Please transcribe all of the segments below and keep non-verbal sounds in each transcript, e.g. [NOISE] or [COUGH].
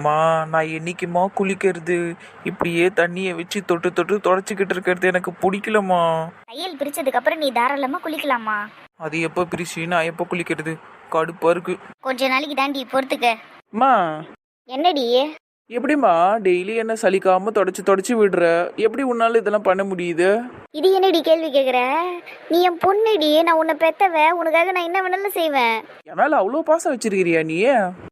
மா நான் என்னைக்குமா குளிக்கிறது? இப்படியே தண்ணியை வச்சு தொட்டு தொட்டு தொடச்சிக்கிட்டு இருக்கிறது எனக்கு பிடிக்கலம்மா. தையல் பிரிச்சதுக்கு அப்புறம் நீ தாராளமா குளிக்கலாமா அது எப்போ பிரிச்சு நான் எப்போ குளிக்கிறது? கடுப்பா இருக்கு. கொஞ்ச நாளைக்கு தாண்டி பொறுத்துக்க. அம்மா என்னடி? எப்படிம்மா டெய்லி என்ன சலிக்காம தொடச்சு தொடச்சு விடுற? எப்படி உன்னால இதெல்லாம் பண்ண முடியுது? இது என்னடி கேள்வி கேக்குற? நீ என் பொண்ணுடி நான் உன்னை பெத்தவ உனக்காக நான் என்ன வேணாலும் செய்வேன். என் மேல அவ்வளோ பாசம் வச்சிருக்கிறியா நீ?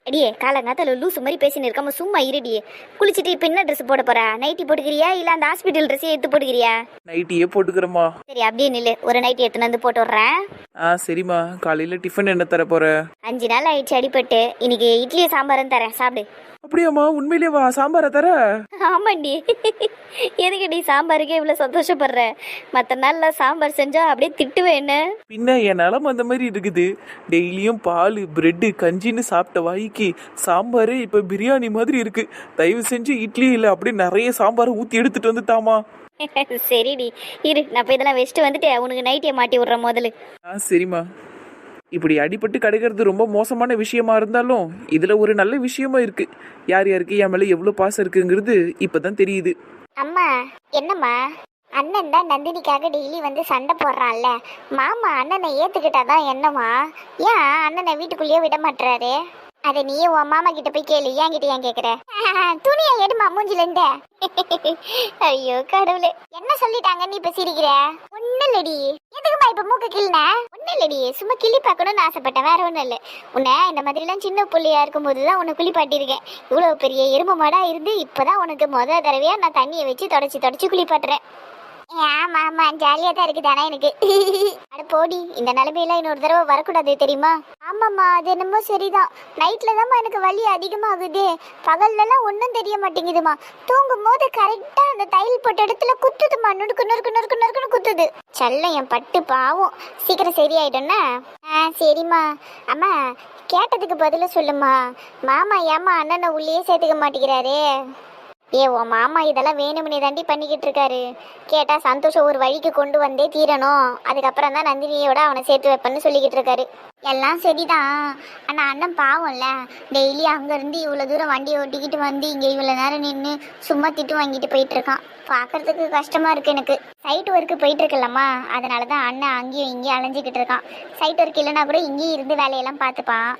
அடியே காலங்காத்தால லூசு மாதிரி பேசின்னு இருக்காம சும்மா இருடி. குளிச்சுட்டு இப்ப என்ன ட்ரெஸ் போட போற? நைட்டி போட்டுக்கிறியா? இல்ல அந்த ஹாஸ்பிட்டல் ட்ரெஸ்ஸே எடுத்து போட்டுக்கிறியா? நைட்டியே போட்டுக்கிறேம்மா. சரி அப்படியே நில்லு. ஒரு நைட்டி எடுத்துன்னு வந்து போட்டு விடுறேன். ஆ சரிம்மா. காலையில டிஃபன் என்ன தர போற? அஞ்சு நாள் ஆயிடுச்சு அடிபட்டு. இன்னைக்கு இட்லியும் சாம்பாரும் தரேன். சாப்பிடு. அப்படியாம்மா உண்மையிலேயே வா சாம்பாரை தர. ஆமாண்டி. எதுக்குடி சாம்பாருக்கே இவ்வளவு சந்தோஷப்படுற? மற்ற நாள்ல சாம்பார் செஞ்சா அப்படியே திட்டுவேன் என்ன? பின்ன என் நிலம் அந்த மாதிரி இருக்குது. டெய்லியும் பால் பிரெட்டு கஞ்சின்னு சாப்பிட்ட வாய்க்கு சாம்பார் இப்போ பிரியாணி மாதிரி இருக்கு. தயவு செஞ்சு இட்லி இல்லை அப்படியே நிறைய சாம்பாரை ஊற்றி எடுத்துட்டு வந்து தாமா [LAUGHS] சரிடி. இரு நான் போய் இதெல்லாம் வச்சுட்டு வந்துட்டு உனக்கு நைட்டியை மாட்டி விடுறேன் முதல்ல. ஆ சரிம்மா. இப்படி அடிபட்டு கிடைக்கிறது ரொம்ப மோசமான விஷயமா இருந்தாலும் இதுல ஒரு நல்ல விஷயமா இருக்கு. யார் யாருக்கு என் மேல எவ்வளவு பாசம் இருக்குங்கிறது இப்பதான் தெரியுது. அம்மா என்னம்மா? அண்ணன் தான் நந்தினிக்காக டெய்லி வந்து சண்டை போடுறான்ல. மாமா அண்ணனை ஏத்துக்கிட்டாதான் என்னம்மா? ஏன் அண்ணனை வீட்டுக்குள்ளேயே விட மாட்டுறாரு அதை நீ உன் மாமா கிட்ட போய் கேளு. என்கிட்ட ஏன் கேக்குற? [LAUGHS] துணியை எடுமா மூஞ்சில இருந்த. [LAUGHS] ஐயோ கடவுளே. என்ன சொல்லிட்டாங்க நீ இப்ப சிரிக்கிற? ஒண்ணு இல்லடி எதுக்குமா இப்ப மூக்க கிள்ன? ஒண்ணு இல்லடி சும்மா கிளி பார்க்கணும்னு ஆசைப்பட்டேன் வேற ஒண்ணும் இல்ல. உன்னை இந்த மாதிரி எல்லாம் சின்ன புள்ளியா இருக்கும் தான் உன்னை குளிப்பாட்டியிருக்கேன் இவ்வளவு பெரிய எறும்பு மாடா இருந்து இப்பதான் உனக்கு முத தடவையா நான் தண்ணியை வச்சு தொடச்சி தொடச்சி குளிப்பாட்டுறேன் ஆமா ஆமா ஜாலியா தான் இருக்குது ஆனா எனக்கு. அட போடி இந்த நிலைமையில இன்னொரு தடவை வரக்கூடாது தெரியுமா? ஆமாம்மா அது என்னமோ சரிதான். நைட்ல தான்மா எனக்கு வலி அதிகமாகுது. பகல்ல எல்லாம் ஒன்றும் தெரிய மாட்டேங்குதுமா தூங்கும் போது கரெக்டா அந்த தையல் போட்ட இடத்துல குத்துதுமா நுணுக்கு நொறுக்கு நொறுக்கு நொறுக்குன்னு குத்துது. செல்லம் என் பட்டு பாவம். சீக்கிரம் சரியாயிடும்னா? ஆ சரிம்மா. அம்மா கேட்டதுக்கு பதில சொல்லுமா மாமா ஏமா அண்ணனை உள்ளே சேர்த்துக்க மாட்டேங்கிறாரு. ஏ உன் மாமா இதெல்லாம் வேணும்னே தாண்டி பண்ணிக்கிட்டு இருக்காரு. கேட்டா சந்தோஷம் ஒரு வழிக்கு கொண்டு வந்தே தீரணும். அதுக்கப்புறம் தான் நந்தினியோட அவனை சேர்த்து வைப்பேன்னு சொல்லிக்கிட்டு இருக்காரு. எல்லாம் சரிதான். ஆனால் அண்ணன் பாவம்ல. டெய்லி அங்கேருந்து இவ்வளோ தூரம் வண்டி ஓட்டிக்கிட்டு வந்து இங்கே இவ்வளோ நேரம் நின்று சும்மா திட்டு வாங்கிட்டு போயிட்டு இருக்கான். பார்க்கறதுக்கு கஷ்டமா இருக்கு எனக்கு. சைட் ஒர்க்கு போயிட்டு இருக்கலம்மா அதனால தான் அண்ணன் அங்கேயும் இங்கேயும் அலைஞ்சிக்கிட்டு இருக்கான். சைட் ஒர்க் இல்லைன்னா கூட இங்கேயும் இருந்து வேலையெல்லாம் பார்த்துப்பான்.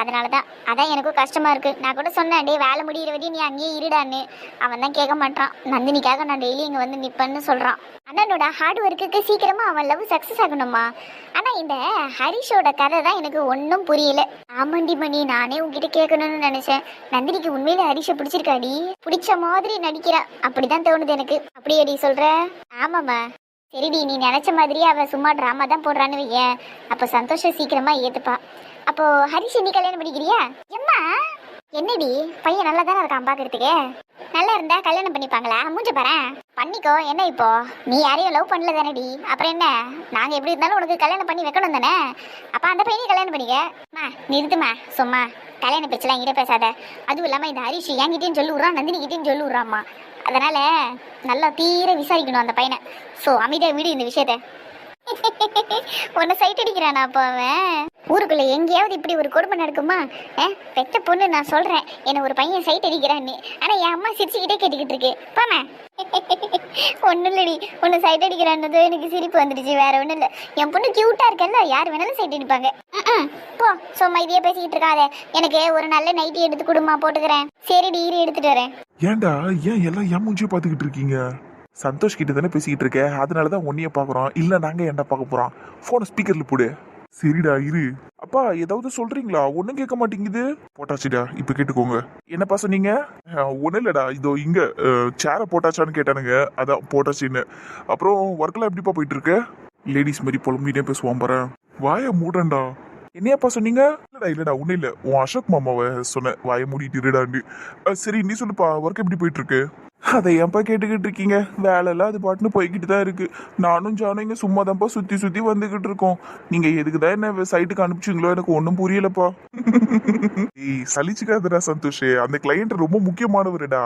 அதனால தான் அதான் எனக்கும் கஷ்டமா இருக்குது நான் கூட சொன்னேன் டே வேலை முடியிற வரையும் நீ அங்கேயே இருடான்னு. அவன் தான் கேட்க மாட்டான். நந்தினிக்காக நான் டெய்லி இங்கே வந்து நிற்பேன்னு சொல்கிறான் அண்ணனோட ஹார்ட் ஒர்க்குக்கு சீக்கிரமா அவன் லவ் சக்ஸஸ் ஆகணுமா? ஆனால் இந்த ஹரிஷோட கதை தான் எனக்கு ஒன்றும் புரியல. ஆமாண்டி மணி நானே உங்ககிட்ட கேட்கணும்னு நினச்சேன். நந்தினிக்கு உண்மையில ஹரிஷை பிடிச்சிருக்காடி? பிடிச்ச மாதிரி நடிக்கிறா. அப்படிதான் தோணுது எனக்கு. அப்படியேடி சொல்கிற ஆமாம்மா. சரிடி நீ நினச்ச மாதிரியே அவள் சும்மா ட்ராமா தான் போடுறான்னு வையேன். அப்போ சந்தோஷம் சீக்கிரமா ஏத்துப்பா. அப்போ ஹரிஷ் நீ கல்யாணம் பண்ணிக்கிறியா? எம்மா என்னடி? பையன் நல்லா தானே இருக்கான் பாக்குறதுக்கு? நல்லா இருந்தா கல்யாணம் பண்ணிப்பாங்களா? மூஞ்ச பாரு. பண்ணிக்கோ. என்ன இப்போ? நீ யாரையும் லவ் பண்ணல தானடி? அப்புறம் என்ன? நாங்க எப்படி இருந்தாலும் உனக்கு கல்யாணம் பண்ணி வைக்கணும் தானே? அப்ப அந்த பையனையும் கல்யாணம் பண்ணிக்க. மா நிறுத்துமா சும்மா. கல்யாணம் பேச்செல்லாம் என்கிட்ட பேசாத. அதுவும் இல்லாம இந்த ஹரிஷ் என்கிட்டயும் சொல்லி விட்றான் நந்தினி கிட்டயும் சொல்லி விட்றாம்மா அதனால நல்லா தீர விசாரிக்கணும் அந்த பையனை. ஸோ அமைதியாக விடு இந்த விஷயத்த. [LAUGHS] உன்னை சைட் அடிக்கிறானா அப்போ அவன்? ஊருக்குள்ள எங்கேயாவது இப்படி ஒரு கொடுமை நடக்குமா? ஏ பெத்த பொண்ணு நான் சொல்றேன். என்னை ஒரு பையன் சைட் அடிக்கிறான்னு. ஆனா என் அம்மா சிரிச்சுக்கிட்டே கேட்டுக்கிட்டு இருக்கு. பாமா [LAUGHS] ஒன்றும் இல்லடி. உன்னை சைட் அடிக்கிறான்னு எனக்கு சிரிப்பு வந்துடுச்சு. வேற ஒன்றும் இல்லை. என் பொண்ணு கியூட்டா இருக்கல்ல. யார் வேணாலும் சைட் அடிப்பாங்க. போ. சும்மா இதையே பேசிக்கிட்டு இருக்காத. எனக்கு ஒரு நல்ல நைட்டி எடுத்து கொடுமா போட்டுக்கிறேன். சரிடி இரு எடுத்துட்டு வரேன். ஏன்டா? ஏன் எல்லாம் என் மூஞ்சியை பார்த்துக்கிட்டு இருக்கீங்க? சந்தோஷ் கிட்ட தானே பேசிக்கிட்டு இருக்க? அதனால தான் உன்னைய பார்க்குறோம். இல்லை நாங்கள் ஏன்டா பார்க்க போகிறோம் ஃபோனை ஸ்பீக்கரில் போடு. சரிடா இரு. அப்பா ஏதாவது சொல்றீங்களா? ஒன்றும் கேட்க மாட்டேங்குது. போட்டாச்சுடா இப்போ கேட்டுக்கோங்க. என்னப்பா சொன்னீங்க? ஒன்றும் இல்லைடா. இதோ இங்கே சேரை போட்டாச்சான்னு கேட்டானுங்க. அதான் போட்டாச்சின்னு. அப்புறம் ஒர்க்கெல்லாம் எப்படிப்பா போயிட்டு இருக்க லேடிஸ் மாதிரி புலம்பினே பேசுவான் பாரு. வாயை மூடண்டா என்னையாப்பா சொன்னீங்க? இல்லடா இல்லடா ஒன்றும் இல்லை. உன் அசோக் மாமாவை சொன்னேன். வாயை மூடிட்டு இருடான்னு. சரி நீ சொல்லுப்பா ஒர்க் எப்படி போயிட்டு இருக்கு அதை ஏன்ப்பா கேட்டுக்கிட்டு இருக்கீங்க? வேலையெல்லாம் அது பாட்டுன்னு போய்கிட்டு தான் இருக்கு. நானும் ஜானும் இங்கே சும்மா தான்ப்பா சுத்தி சுத்தி வந்துகிட்டு இருக்கோம். நீங்க எதுக்கு தான் என்ன சைட்டுக்கு அனுப்பிச்சிங்களோ எனக்கு ஒன்றும் புரியலப்பா. ஏய் சலிச்சுக்காதடா சந்தோஷ். அந்த கிளையண்ட் ரொம்ப முக்கியமானவருடா.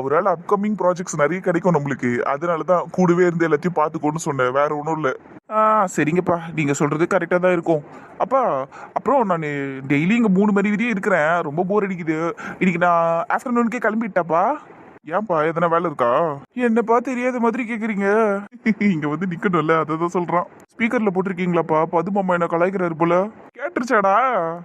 அவரால் அப்கமிங் ப்ராஜெக்ட்ஸ் நிறைய கிடைக்கும் நம்மளுக்கு. அதனால தான் கூடவே இருந்து எல்லாத்தையும் பார்த்துக்கோன்னு சொன்னேன். வேற ஒன்றும் இல்லை. ஆ சரிங்கப்பா. நீங்க சொல்றது கரெக்டாக தான் இருக்கும். அப்பா அப்புறம் நான் டெய்லி இங்கே மூணு மணி வரையும் இருக்கிறேன். ரொம்ப போர் அடிக்குது. இன்னைக்கு நான் ஆஃப்டர்நூனுக்கே கிளம்பிட்டாப்பா? ஏன்பா எதனா வேலை இருக்கா? என்னப்பா தெரியாத மாதிரி கேக்குறீங்க. [LAUGHS] இங்க வந்து நிக்கணும்ல அதை தான் சொல்றான். ஸ்பீக்கர்ல போட்டிருக்கீங்களாப்பா? பது மாமா என்ன கலாய்க்கிறாரு போல. கேட்டுருச்சாடா?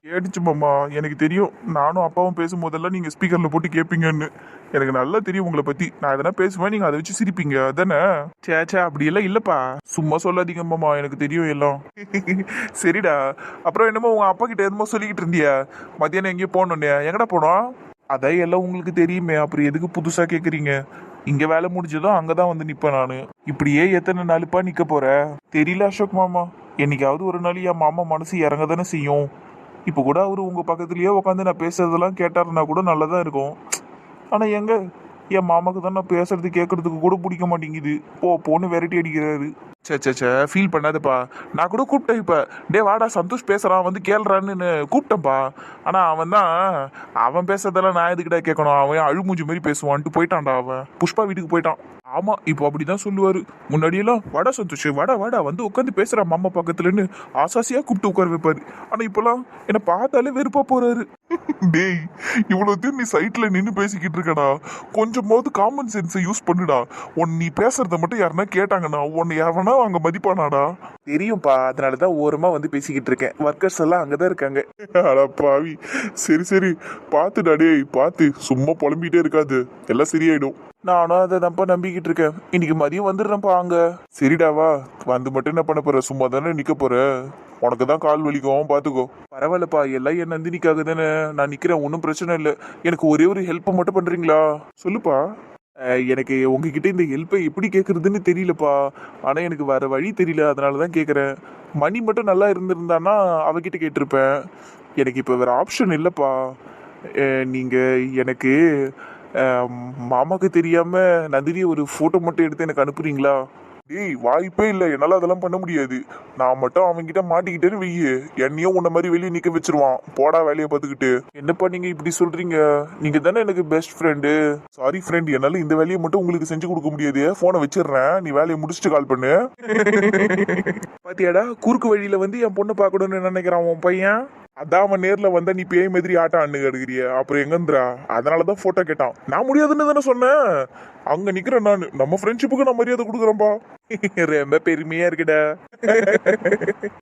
கேட்டுச்சு மாமா எனக்கு தெரியும். நானும் அப்பாவும் பேசும்போதெல்லாம் நீங்க ஸ்பீக்கர்ல போட்டு கேட்பீங்கன்னு எனக்கு நல்லா தெரியும் உங்களை பத்தி. நான் எதனா பேசுவேன் நீங்க அதை வச்சு சிரிப்பீங்க. அதானே? சேச்சா சே அப்படி எல்லாம் இல்லப்பா. சும்மா சொல்லாதீங்க மாமா எனக்கு தெரியும் எல்லாம். [LAUGHS] சரிடா. அப்புறம் என்னமோ உங்க அப்பா கிட்ட எதுமோ சொல்லிக்கிட்டு இருந்தியா. மத்தியானம் எங்கேயோ போனோன்னே. எங்கடா போனோம்? அதான் எல்லாம் உங்களுக்கு தெரியுமே. அப்புறம் எதுக்கு புதுசாக கேட்குறீங்க இங்கே வேலை முடிஞ்சதும் அங்கதான் வந்து நிற்பேன் நான். இப்படியே எத்தனை நாளுப்பா நிற்க போகிற தெரியல அசோக் மாமா. என்னைக்காவது ஒரு நாள் என் மாமா மனசு இறங்க தானே செய்யும். இப்போ கூட அவர் உங்கள் பக்கத்துலேயே உட்காந்து நான் பேசுறதெல்லாம் கேட்டாருன்னா கூட நல்லா தான் இருக்கும். ஆனால் எங்கே? என் மாமாவுக்கு தான் நான் பேசுறது கேட்கறதுக்கு கூட பிடிக்க மாட்டேங்குது. போ போன்னு வெரைட்டி அடிக்கிறாரு. சே சே சே ஃபீல் பண்ணாதப்பா. நான் கூட கூப்பிட்டேன் இப்போ. டே வாடா சந்தோஷ் பேசுகிறான் வந்து கேளுறான்னு கூப்பிட்டேன்ப்பா ஆனால் அவன் தான் அவன் பேசுறதெல்லாம் நான் எதுக்கிட்ட கேட்கணும் அவன் அழுமூஞ்சி மாதிரி பேசுவான்ட்டு போயிட்டான்டா அவன். புஷ்பா வீட்டுக்கு போயிட்டான். ஆமா இப்போ அப்படிதான் சொல்லுவாரு. முன்னாடியெல்லாம் வட சந்தோஷ் வட வட வந்து உட்காந்து பேசுறா மாமா பக்கத்துலன்னு ஆசாசியா கூப்பிட்டு உட்கார வைப்பாரு. ஆனா இப்பெல்லாம் என்னை பார்த்தாலே வெறுப்பா போறாரு. டேய் இவ்வளவு தூரம் நீ சைட்ல நின்று பேசிக்கிட்டு இருக்கடா. கொஞ்சமாவது காமன் சென்ஸை யூஸ் பண்ணுடா. உன் நீ பேசுறத மட்டும் யாருன்னா கேட்டாங்கண்ணா உன்னை யாருன்னா அங்க மதிப்பானாடா? தெரியும்பா அதனால தான் ஓரமா வந்து பேசிக்கிட்டு இருக்கேன். ஒர்க்கர்ஸ் எல்லாம் அங்கதான் இருக்காங்க. அட பாவி. சரி சரி. பார்த்துடா டேய் பார்த்து. சும்மா புலம்பிட்டே இருக்காது. எல்லாம் சரியாயிடும். நானும் அதை தான்ப்பா நம்பிக்கிட்டு இருக்கேன். இன்னைக்கு மதியம் வந்துடுறேன்ப்பா அங்க. சரிடாவா வந்து மட்டும் என்ன பண்ண போற? சும்மா தானே நிக்க போற? உனக்கு தான் கால் வலிக்கும். பாத்துக்கோ பரவாயில்லப்பா. எல்லாம் என் நந்தினிக்காக தானே. நான் நிக்கிறேன். ஒன்றும் பிரச்சனை இல்லை. எனக்கு ஒரே ஒரு ஹெல்ப் மட்டும் பண்றீங்களா? சொல்லுப்பா. எனக்கு உங்ககிட்ட இந்த ஹெல்ப்பை எப்படி கேட்குறதுன்னு தெரியலப்பா. ஆனால் எனக்கு வேறு வழி தெரியல. அதனால தான் கேட்குறேன் மணி மட்டும் நல்லா இருந்திருந்தான்னா அவகிட்ட கேட்டிருப்பேன். எனக்கு இப்போ வேறு ஆப்ஷன் இல்லைப்பா. நீங்கள் எனக்கு மாமாவுக்கு தெரியாமல் தெரியாம நந்தினி ஒரு ஃபோட்டோ மட்டும் எடுத்து எனக்கு அனுப்புறீங்களா? டேய் வாய்ப்பே இல்லை. என்னால் அதெல்லாம் பண்ண முடியாது. நான் மட்டும் அவன்கிட்ட மாட்டிக்கிட்டேன்னு வெய்யு என்னையும் உன்ன மாதிரி வெளியே நிக்க வச்சிருவான். போடா வேலையை பார்த்துக்கிட்டு. என்னப்பா நீங்க இப்படி சொல்றீங்க? நீங்க தானே எனக்கு பெஸ்ட் ஃப்ரெண்டு சாரி ஃப்ரெண்ட் என்னால இந்த வேலையை மட்டும் உங்களுக்கு செஞ்சு கொடுக்க முடியாது. போனை வச்சிடுறேன். நீ வேலையை முடிச்சுட்டு கால் பண்ணு. [LAUGHS] பாத்தியாடா? குறுக்கு வழியில வந்து என் பொண்ணு பார்க்கணும்னு நினைக்கிறான் உன் பையன்? அதான் அவன் நேர்ல வந்தா நீ பேய் மாதிரி ஆட்டம் ஆண்டு எடுக்கிறிய அப்புறம் எங்கந்திரா அதனாலதான் போட்டோ கேட்டான். நான் முடியாதுன்னு தானே சொன்னேன். அங்க நிக்கிறேன் நான். நம்ம ஃப்ரெண்ட்ஷிப்புக்கு நான் மரியாதை கொடுக்குறேன்பா. ரொம்ப பெருமையா இருக்குடா.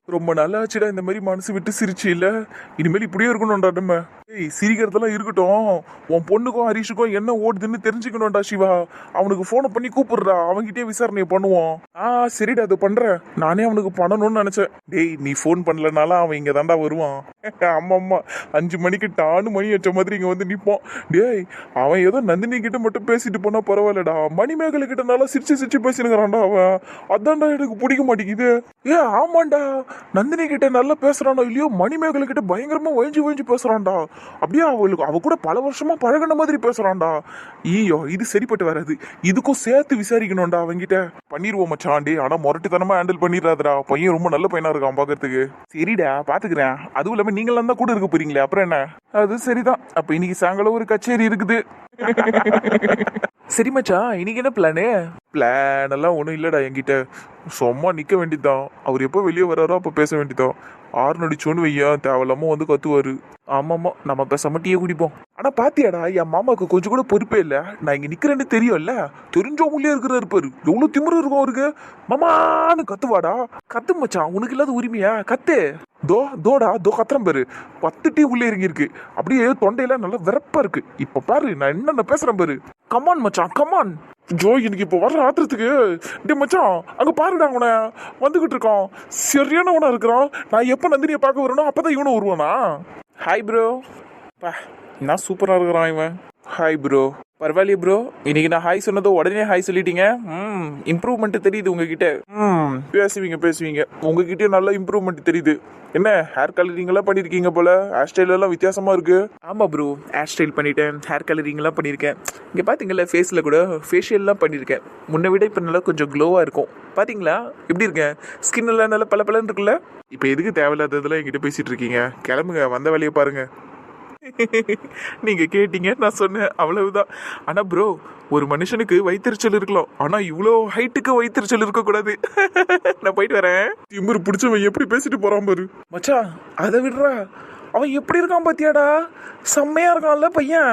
ரொம்ப நல்லா ஆச்சுடா இந்த மாதிரி மனசு விட்டு சிரிச்சு இல்ல இனிமேல் இப்படியே இருக்கணும்டா நம்ம. ஏய் சிரிக்கிறதெல்லாம் இருக்கட்டும். உன் பொண்ணுக்கும் ஹரிஷுக்கும் என்ன ஓடுதுன்னு தெரிஞ்சுக்கணும்டா சிவா. அவனுக்கு போனை பண்ணி கூப்பிடுறா. அவன்கிட்டயே விசாரணை பண்ணுவோம். ஆ சரிடா அது பண்றேன். நானே அவனுக்கு பண்ணணும்னு நினைச்சேன். டேய் நீ ஃபோன் பண்ணலனாலும் அவன் இங்க தாண்டா வருவான். ஆமா ஆமா அஞ்சு மணிக்கு டானு மணி வச்ச மாதிரி இங்க வந்து நிப்பான். டேய் அவன் ஏதோ நந்தினி கிட்ட மட்டும் பேசிட்டு போனா பரவாயில்லடா. மணிமேகலை கிட்ட நல்லா சிரிச்சு சிரிச்சு பேசினுக்கிறான்டா அவன். அதான்டா எனக்கு பிடிக்க மாட்டேங்குது. ஏ ஆமாண்டா. நந்தினி கிட்ட நல்லா பேசுறானோ இல்லையோ? மணிமேகலை கிட்ட பயங்கரமா ஒழிஞ்சு ஒழிஞ்சு பேசுறான்டா. அப்படியே அவளுக்கு அவ கூட பல வருஷமா பழகுன மாதிரி பேசுறான்டா. ஐயோ இது சரிப்பட்டு வராது. இதுக்கும் சேர்த்து விசாரிக்கணும்டா அவன்கிட்ட. பண்ணிடுவோம் மச்சாண்டி ஆனா முரட்டுத்தனமா ஹேண்டில் பண்ணிடுறாதுடா பையன் ரொம்ப நல்ல பையனா இருக்கான் பாக்குறதுக்கு. சரிடா பாத்துக்கிறேன். அதுவும் இல்லாம நீங்களாம் தான் கூட இருக்க போறீங்களே அப்புறம் என்ன? அது சரிதான். அப்ப இன்னைக்கு சாயங்காலம் ஒரு கச்சேரி இருக்குது. [LAUGHS] சரி மச்சான். இன்னைக்கு என்ன பிளானு பிளான் எல்லாம் ஒன்றும் இல்லைடா என்கிட்ட. சும்மா நிற்க வேண்டியதுதான். அவர் எப்போ வெளியே வராரோ அப்போ பேச வேண்டியதான் ஆறு நடிச்சோன்னு வையா தேவையில்லாம வந்து கத்துவாரு. ஆமாம்மா நம்ம பேசாம டீயை குடிப்போம். ஆனா பாத்தியாடா என் மாமாவுக்கு கொஞ்சம் கூட பொறுப்பே இல்லை. நான் இங்க நிக்கிறேன்னு தெரியும்ல? தெரிஞ்சவங்களே இருக்கிற இருப்பார் எவ்வளோ திமிரு இருக்கும் அவருக்கு. மாமான்னு கத்துவாடா. கத்து மச்சான் உனக்கு இல்லாத உரிமையா? கத்து. தோ தோடா தோ கத்துறேன் பாரு. பத்து டீ உள்ளே இறங்கியிருக்கு. அப்படியே தொண்டையில நல்லா விறப்பா இருக்கு. இப்போ பாரு நான் என்னென்ன பேசுறேன் பாரு. கமான் மச்சான் கமான் ஜோ எனக்கு இப்போ வர்ற ஆத்திரத்துக்கு டே மச்சான் அங்கே பாருடா அவனை. வந்துக்கிட்டு இருக்கான். சரியானவனா இருக்கிறான். நான் எப்போ நந்தினியை பார்க்க வரணும் அப்பதான் இவனும் வருவானா? ஹாய் ப்ரோ பா என்ன சூப்பராக இருக்கிறான் இவன். ஹாய் ப்ரோ பரவாயில்லையே ப்ரோ இன்னைக்கு நான் ஹாய் சொன்னதோ உடனே ஹாய் சொல்லிட்டீங்க. ம் இம்ப்ரூவ்மெண்ட் தெரியுது உங்ககிட்ட. ம் பேசுவீங்க பேசுவீங்க. உங்ககிட்ட நல்லா இம்ப்ரூவ்மெண்ட் தெரியுது. என்ன ஹேர் கலரிங்லாம் பண்ணியிருக்கீங்க போல? ஹேர் ஸ்டைல் எல்லாம் இருக்கு. ஆமாம் ப்ரோ ஹேர் ஸ்டைல் பண்ணிட்டேன் ஹேர் கலரிங்லாம் பண்ணியிருக்கேன் இங்கே பார்த்தீங்களா ஃபேஸில் கூட ஃபேஷியல்லாம் பண்ணியிருக்கேன் முன்னை விட இப்போ நல்லா கொஞ்சம் க்ளோவாக இருக்கும். பார்த்தீங்களா எப்படி இருக்கேன் ஸ்கின் எல்லாம் நல்லா பல இருக்குல்ல? இப்போ எதுக்கு தேவையில்லாததெல்லாம் என்கிட்ட பேசிகிட்டு இருக்கீங்க? கிளம்புங்க வந்த வேலையை பாருங்கள் [LAUGHS] நீங்க கேட்டீங்க நான் சொன்னேன் அவ்வளவுதான். ஆனா ப்ரோ ஒரு மனுஷனுக்கு வயிற்றுச்சல் இருக்கலாம். ஆனா இவ்வளோ ஹைட்டுக்கு வயிற்றுச்சல் இருக்கக்கூடாது. [LAUGHS] நான் போயிட்டு வரேன். திமிரு பிடிச்சவன் எப்படி பேசிட்டு போறான் பாரு. மச்சா அதை விடுறா. அவன் எப்படி இருக்கான் பாத்தியாடா? செம்மையா இருக்கான்ல பையன்.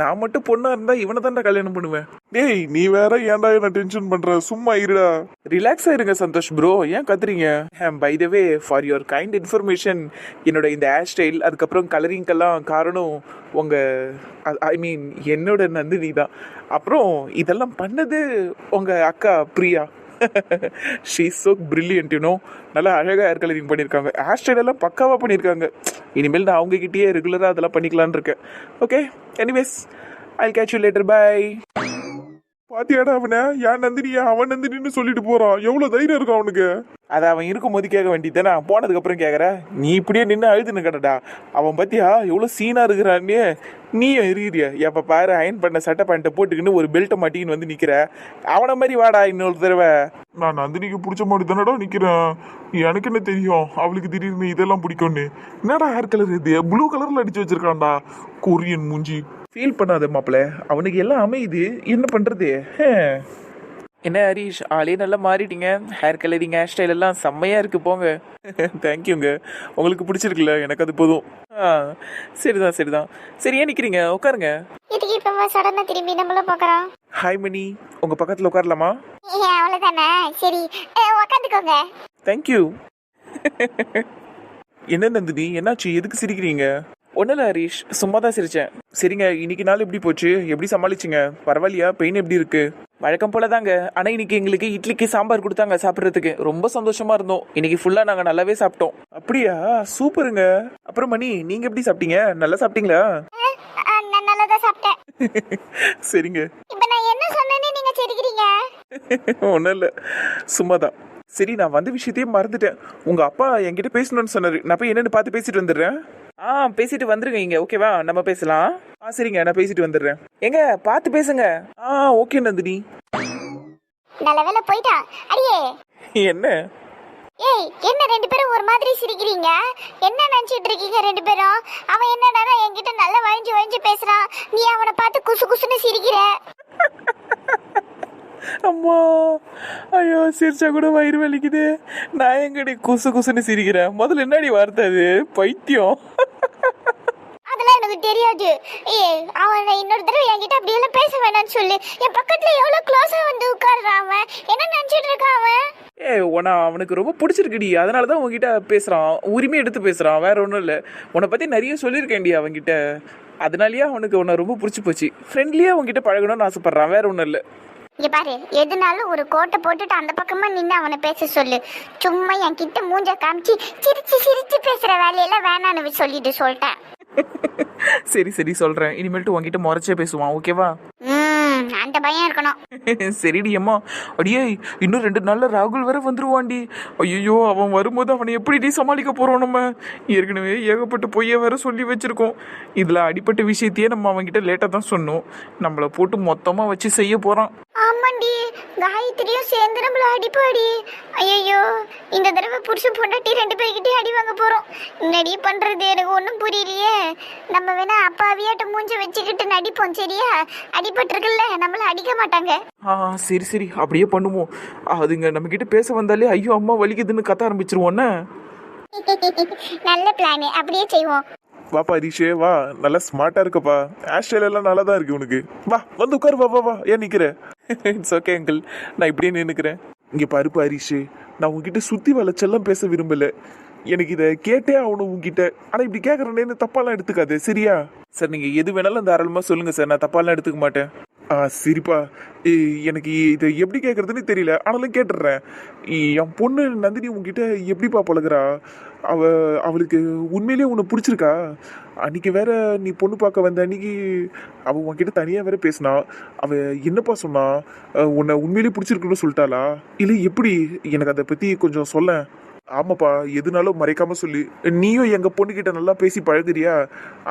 நான் மட்டும் பொண்ணா இருந்தா இவனை தான்டா கல்யாணம் பண்ணுவேன். டேய் நீ வேற ஏன்டா என்ன டென்ஷன் பண்ற? சும்மா இருடா. ரிலாக்ஸ் ஆயிருங்க சந்தோஷ் ப்ரோ ஏன் கத்துறீங்க? By the way for your kind information என்னோட இந்த ஹேர் ஸ்டைல் அதுக்கப்புறம் கலரிங்கெல்லாம் காரணம் உங்க ஐ மீன் என்னோட நந்தினி தான். அப்புறம் இதெல்லாம் பண்ணது உங்க அக்கா Priya. She so brilliant you know நல்லா அழகாக ஹேர் கலரிங் பண்ணியிருக்காங்க ஹேர் எல்லாம் பக்காவாக பண்ணியிருக்காங்க இனிமேல் நான் அவங்ககிட்டயே ரெகுலராக அதெல்லாம் பண்ணிக்கலான்னு இருக்கேன். Okay anyways I catch you later bye பாத்தியாடா அவன? ஏன் நந்தினியா அவன் நந்தினின்னு சொல்லிட்டு போறான் எவ்வளவு தைரியம் இருக்கும் அவனுக்கு? அதை அவன் இருக்கும்போது கேட்க வேண்டியதானே போனதுக்கு அப்புறம் கேட்குற? நீ இப்படியே நின்று அழுதுன்னு கடடா அவன் பத்தியா எவ்வளோ சீனா இருக்கிறான்னே? நீயும் இருக்கிறிய எப்போ பாரு அயன் பண்ண சட்டை பேண்ட்டை போட்டுக்கின்னு ஒரு பெல்ட்டை மாட்டிக்கின்னு வந்து நிற்கிற அவனை மாதிரி வாடா இன்னொரு தடவை. நான் நந்தினிக்கு பிடிச்ச மாதிரி தானடா நிக்கிறேன். எனக்கு என்ன தெரியும்? அவளுக்கு திடீர்னு இதெல்லாம் பிடிக்கும்னு. என்னடா ஹேர் கலர் இது? ப்ளூ கலர்ல அடிச்சு வச்சிருக்கான்டா. கொரியன் மூஞ்சி. ஃபீல் பண்ணாத மாப்பிள்ள அவனுக்கு எல்லாம் அமையுது. என்ன பண்ணுறது என்ன ஹரீஷ்? ஆளே நல்லா மாறிட்டீங்க. ஹேர் கலரிங் ஹேர் ஸ்டைல் எல்லாம் செம்மையாக இருக்கு போங்க. தேங்க்யூங்க உங்களுக்கு பிடிச்சிருக்குல்ல? எனக்கு அது போதும். ஆ சரிதான் சரிதான். சரி ஏன் நிற்கிறீங்க உட்காருங்க. இதுக்கு இப்போ சடனாக திரும்பி நம்மள பார்க்குறோம்? ஹாய் மணி உங்கள் பக்கத்தில் உட்காரலாமா? அவ்வளோதானே சரி. உக்காந்துக்கோங்க தேங்க்யூ [LAUGHS] என்ன நந்தினி? என்னாச்சு? எதுக்கு சிரிக்கிறீங்க? ஒன்றும் இல்லை ஹரீஷ். சும்மா தான் சிரிச்சேன். சரிங்க இன்னைக்கு நாள் எப்படி போச்சு? எப்படி சமாளிச்சிங்க? பரவாயில்லையா? பெயின் எப்படி இருக்கு? வழக்கம் போல தாங்க ஆனால் இன்னைக்கு எங்களுக்கு இட்லிக்கு சாம்பார் கொடுத்தாங்க சாப்பிட்றதுக்கு. ரொம்ப சந்தோஷமா இருந்தோம். இன்னைக்கு ஃபுல்லாக நாங்கள் நல்லாவே சாப்பிட்டோம். அப்படியா? சூப்பருங்க. அப்புறம் மணி நீங்கள் எப்படி சாப்பிட்டீங்க? நல்லா சாப்பிட்டீங்களா? ஆ, நான் நல்லா தான் சாப்பிட்டேன். [LAUGHS] சரிங்க. இப்போ நான் என்ன சொன்னேன்னு நீங்கள் சிரிக்கிறீங்க? [LAUGHS] ஒன்றும் இல்லை. சும்மா தான் சரி நான் வந்த விஷயத்தையே மறந்துட்டேன். உங்க அப்பா என்கிட்ட பேசணும்னு சொன்னாரு. நான் போய் என்னன்னு பார்த்து பேசிட்டு வந்துடுறேன். ஆ பேசிட்டு வந்துருங்க இங்க. ஓகேவா நம்ம பேசலாம். ஆ சரிங்க. நான் பேசிட்டு வந்துடுறேன். எங்க? பார்த்து பேசுங்க. ஆ ஓகே நந்தினி. நல்ல வேலை போயிட்டான் அடியே. என்ன? ஏய் என்ன ரெண்டு பேரும் ஒரு மாதிரி சிரிக்கிறீங்க? என்ன நினைச்சிட்டு இருக்கீங்க ரெண்டு பேரும்? அவன் என்னடா என்கிட்ட நல்லா வழிஞ்சு வழிஞ்சு பேசுறான். நீ அவனை பார்த்து குசு குசுன்னு சிரிக்கிற. அம்மா ஐயோ சிரிச்சா கூட வயிறு வலிக்குது. நான் எங்கடி குசு குசுன்னு சிரிக்கிறேன்? முதல்ல என்னடி வார்த்தை அது? பைத்தியம். தெரியாது. ஏய் அவன் இன்னொரு தடவை என்கிட்ட அப்படி எல்லாம் பேச வேணாம்னு சொல்லு. என் பக்கத்துல எவ்வளவு க்ளோஸா வந்து உட்கார்றான் அவன்? என்ன நினைச்சிட்டு இருக்கான் அவன்? ஏ உன அவனுக்கு ரொம்ப பிடிச்சிருக்குடி. அதனால தான் உங்ககிட்ட பேசுகிறான் உரிமை எடுத்து பேசுகிறான் வேற ஒன்றும் இல்லை. உன்னை பற்றி நிறைய சொல்லியிருக்கேன்டி அவன்கிட்ட. அதனாலயே அவனுக்கு உன்னை ரொம்ப பிடிச்சி போச்சு. ஃப்ரெண்ட்லியாக அவன்கிட்ட பழகணும்னு ஆசைப்பட்றான். வேற ஒன்றும் இல்லை. இங்க பாரு எதுனாலும் ஒரு கோட்டை போட்டுட்டு அந்த பக்கமா நின்று அவனை பேச சொல்லு. சும்மா என் கிட்ட மூஞ்ச காமிச்சு சிரிச்சு சிரிச்சு பேசுற வேலையெல்லாம் வேணான்னு சொல்லிட்டு சொல்லிட்டேன். [LAUGHS] சரி சரி சொல்கிறேன் இனிமேல்ட்டு உன்கிட்ட முறைச்சே பேசுவான் ஓகேவா? அந்த பயம் இருக்கணும். [LAUGHS] சரிடி அம்மா. அடியே இன்னும் ரெண்டு நாள்ல ராகுல் வேற வந்துருவான்டி. ஐயோ அவன் வரும்போது அவனை எப்படிடி சமாளிக்க போறோம் நம்ம? ஏற்கனவே ஏகப்பட்ட பொய்ய வேற சொல்லி வச்சிருக்கோம். இதுல அடிப்பட்ட விஷயத்தையே நம்ம அவன்கிட்ட லேட்டா தான் சொன்னோம். நம்மள போட்டு மொத்தமா வச்சு செய்ய போறான். காயத்ரியும் சேர்ந்து நம்மள அடிப்பாடி. ஐயோ இந்த தடவை புருஷன் பொண்டாட்டி ரெண்டு பேர்கிட்டயும் அடி வாங்க போறோம். என்னடி பண்றது? எனக்கு ஒன்றும் புரியலையே. நம்ம வேணா அப்பாவியாட்ட மூஞ்ச வச்சுக்கிட்டு நடிப்போம் சரியா? அடிபட்டிருக்குல்ல நம்மள அடிக்க மாட்டாங்க. ஆ சரி சரி அப்படியே பண்ணுவோம் அதுங்க நம்ம கிட்ட பேச வந்தாலே ஐயோ அம்மா வலிக்குதுன்னு கத்த ஆரம்பிச்சிருவோன்னே [LAUGHS] நல்ல பிளான் அப்படியே செய்வோம். வாப்பா ரீஷே வா. நல்லா ஸ்மார்ட்டா இருக்கப்பா. ஹேர் எல்லாம் நல்லா தான் இருக்கு உனக்கு. வா வந்து உட்காரு வா வா வா. ஏன் நிக்கிற? இட்ஸ் ஓகே அங்கிள் நான் இப்படியே நின்னுக்கிறேன். இங்க பருப்பு ஹரிஷே நான் உங்ககிட்ட சுத்தி வளைச்செல்லாம் பேச விரும்பல. எனக்கு இதை கேட்டே ஆகணும் உங்ககிட்ட ஆனா இப்படி கேக்குறேன்னு தப்பாலாம் எடுத்துக்காது சரியா? சார் நீங்க எது வேணாலும் தாராளமா சொல்லுங்க சார். நான் தப்பாலாம் எடுத்துக்க மாட்டேன். சரிப்பா. இ- எனக்கு இதை எப்படி கேட்குறதுன்னு தெரியல. ஆனாலும் கேட்டுடுறேன். என் பொண்ணு நந்தினி உங்ககிட்ட எப்படிப்பா பழகுறா? அவ அவளுக்கு உண்மையிலேயே உன்னை பிடிச்சிருக்கா? அன்னைக்கு வேற நீ பொண்ணு பார்க்க வந்த அன்னைக்கு அவள் உன்கிட்ட தனியாக வேற பேசினா? அவ என்னப்பா சொன்னா? உன்னை உண்மையிலேயே பிடிச்சிருக்குன்னு சொல்லிட்டாளா? இல்லை எப்படி? எனக்கு அதை பற்றி கொஞ்சம் சொல்லேன். ஆமாப்பா எதுனாலும் மறைக்காம சொல்லி. நீயும் எங்க பொண்ணுகிட்ட நல்லா பேசி பழகுறியா?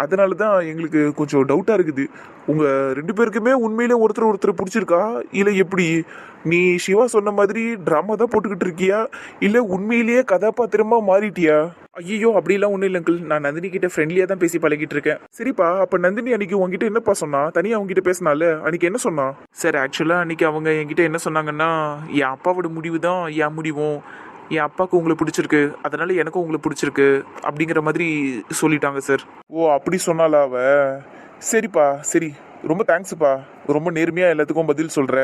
அதனால தான் எங்களுக்கு கொஞ்சம் டவுட்டா இருக்குது. உங்க ரெண்டு பேருக்குமே உண்மையிலே ஒருத்தர் ஒருத்தர் பிடிச்சிருக்கா? இல்ல எப்படி? நீ சிவா சொன்ன மாதிரி ட்ராமா தான் போட்டுக்கிட்டு இருக்கியா? இல்ல உண்மையிலேயே கதாபாத்திரமா மாறிட்டியா? ஐயோ அப்படிலாம் ஒன்றும் இல்லை அங்கிள் நான் நந்தினி கிட்ட ஃப்ரெண்ட்லியாக தான் பேசி பழகிட்டு இருக்கேன். சரிப்பா அப்போ நந்தினி அன்னைக்கு உங்ககிட்ட என்னப்பா சொன்னா? தனியாக உங்ககிட்ட பேசினால அன்னைக்கு என்ன சொன்னா? சார் ஆக்சுவலாக அன்னைக்கு அவங்க என்கிட்ட என்ன சொன்னாங்கன்னா என் அப்பாவோட முடிவு தான் என் முடிவும். என் அப்பாவுக்கு உங்களை பிடிச்சிருக்கு அதனால எனக்கும் உங்களை பிடிச்சிருக்கு அப்படிங்கிற மாதிரி சொல்லிட்டாங்க சார் ஓ அப்படி சொன்னாலா அவ? சரிப்பா சரி. ரொம்ப தேங்க்ஸ்ப்பா ரொம்ப நேர்மையாக எல்லாத்துக்கும் பதில் சொல்கிற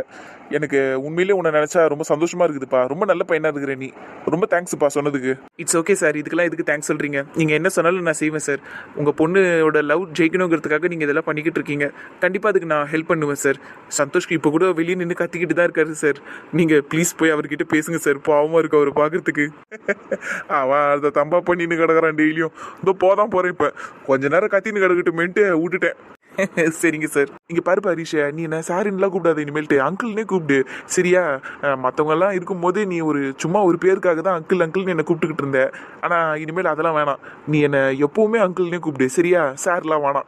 எனக்கு உண்மையிலே உன்னை நினைச்சா ரொம்ப சந்தோஷமாக இருக்குதுப்பா. ரொம்ப நல்ல பையனாக இருக்கிற நீ. ரொம்ப தேங்க்ஸ்ப்பா சொன்னதுக்கு. இட்ஸ் ஓகே சார் இதுக்கெல்லாம் எதுக்கு தேங்க்ஸ் சொல்கிறீங்க நீங்கள் என்ன சொன்னாலும் நான் செய்வேன் சார் உங்கள் பொண்ணோட லவ் ஜெயிக்கணுங்கிறதுக்காக நீங்கள் இதெல்லாம் பண்ணிக்கிட்டு இருக்கீங்க. கண்டிப்பாக அதுக்கு நான் ஹெல்ப் பண்ணுவேன் சார் சந்தோஷ்க்கு இப்போ கூட வெளியே நின்று கத்திக்கிட்டு தான் இருக்காரு சார் நீங்கள் ப்ளீஸ் போய் அவர்கிட்ட பேசுங்க சார் பாவமாக இருக்கு அவர் பார்க்கறதுக்கு [LAUGHS] அவன் அதை தம்பா பண்ணின்னு கிடக்குறான் டெய்லியும். இதோ போதான் போகிறேன் இப்போ. கொஞ்ச நேரம் கத்தின்னு கிடக்கட்டுமேன்ட்டு விட்டுட்டேன். [LAUGHS] சரிங்க சார். இங்க பாரு ஹரிஷா நீ என்ன சாரின்லாம் கூப்பிடாத இனிமேல்ட்டு. அங்கிள்னே கூப்பிடு. சரியா? மற்றவங்கெல்லாம் மத்தவங்க எல்லாம் இருக்கும்போது நீ ஒரு சும்மா ஒரு பேருக்காக தான் அங்கிள் அங்கிள்னு என்னை கூப்பிட்டுக்கிட்டு இருந்த. ஆனா இனிமேல் அதெல்லாம் வேணாம். நீ என்னை எப்போவுமே அங்கிள்னே கூப்பிடு. சரியா? சார்லாம் வேணாம்.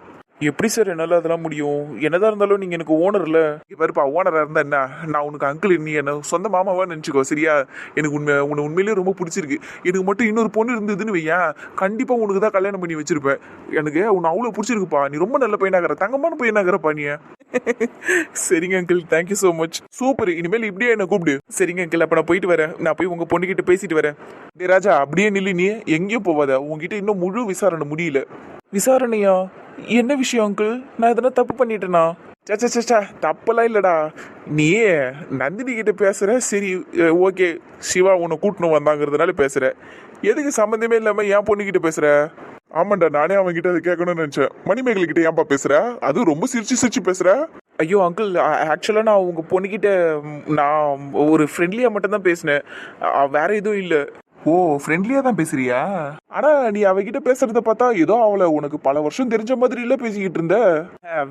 எப்படி சார் என்னால் அதெல்லாம் முடியும்? என்னதான் இருந்தாலும் நீங்கள் எனக்கு ஓனர்ல இங்க பாருப்பா ஓனராக இருந்தா என்ன? நான் உனக்கு அங்கிள் நீ என்ன சொந்த மாமாவா நினைச்சுக்கோ சரியா? எனக்கு உண்மை உன்னை உண்மையிலேயே ரொம்ப பிடிச்சிருக்கு. எனக்கு மட்டும் இன்னொரு பொண்ணு இருந்ததுன்னு வையேன். கண்டிப்பா உனக்கு தான் கல்யாணம் பண்ணி வச்சிருப்பேன். எனக்கு உன்னை அவ்வளோ பிடிச்சிருக்குப்பா. நீ ரொம்ப நல்ல பையனாகிற. தங்கமான பையனாகிறப்பா நீ. சரிங்க uncle thank you so much super இனிமேல் இப்படியே என்ன கூப்பிடு. சரிங்க அங்கிள் அப்போ நான் போயிட்டு வரேன். நான் போய் உங்கள் பொண்ணுக்கிட்ட பேசிட்டு வரேன். டே ராஜா அப்படியே நில்லு நீ. எங்கேயும் போவாத. உங்ககிட்ட இன்னும் முழு விசாரணை முடியல. விசாரணையா? என்ன விஷயம் அங்கிள் நான் எதனா தப்பு பண்ணிட்டேனா? சச்சா சச்சா தப்பெல்லாம் இல்லடா. நீ நந்தினி கிட்ட பேசுற சரி ஓகே சிவா உன்னை கூட்டணும் வந்தாங்கிறதுனால பேசுற. எதுக்கு சம்மந்தமே இல்லாம என் பொண்ணுக்கிட்ட பேசுற? ஆமாண்டா நானே அவன் கிட்ட அதை கேட்கணும்னு நினைச்சேன். மணிமேகலை கிட்ட ஏன்பா பேசுற? அதுவும் ரொம்ப சிரிச்சு சிரிச்சு பேசுற? ஐயோ அங்கிள் ஆக்சுவலாக நான் உங்கள் பொண்ணுக்கிட்ட நான் ஒரு ஃப்ரெண்ட்லியாக மட்டும்தான் பேசினேன். வேற எதுவும் இல்லை. ஓ ஃப்ரெண்ட்லியா தான் பேசுறியா? ஆனா நீ அவகிட்ட பேசுறத பார்த்தா ஏதோ அவளை உனக்கு பல வருஷம் தெரிஞ்ச மாதிரி இல்ல பேசிக்கிட்டு இருந்த.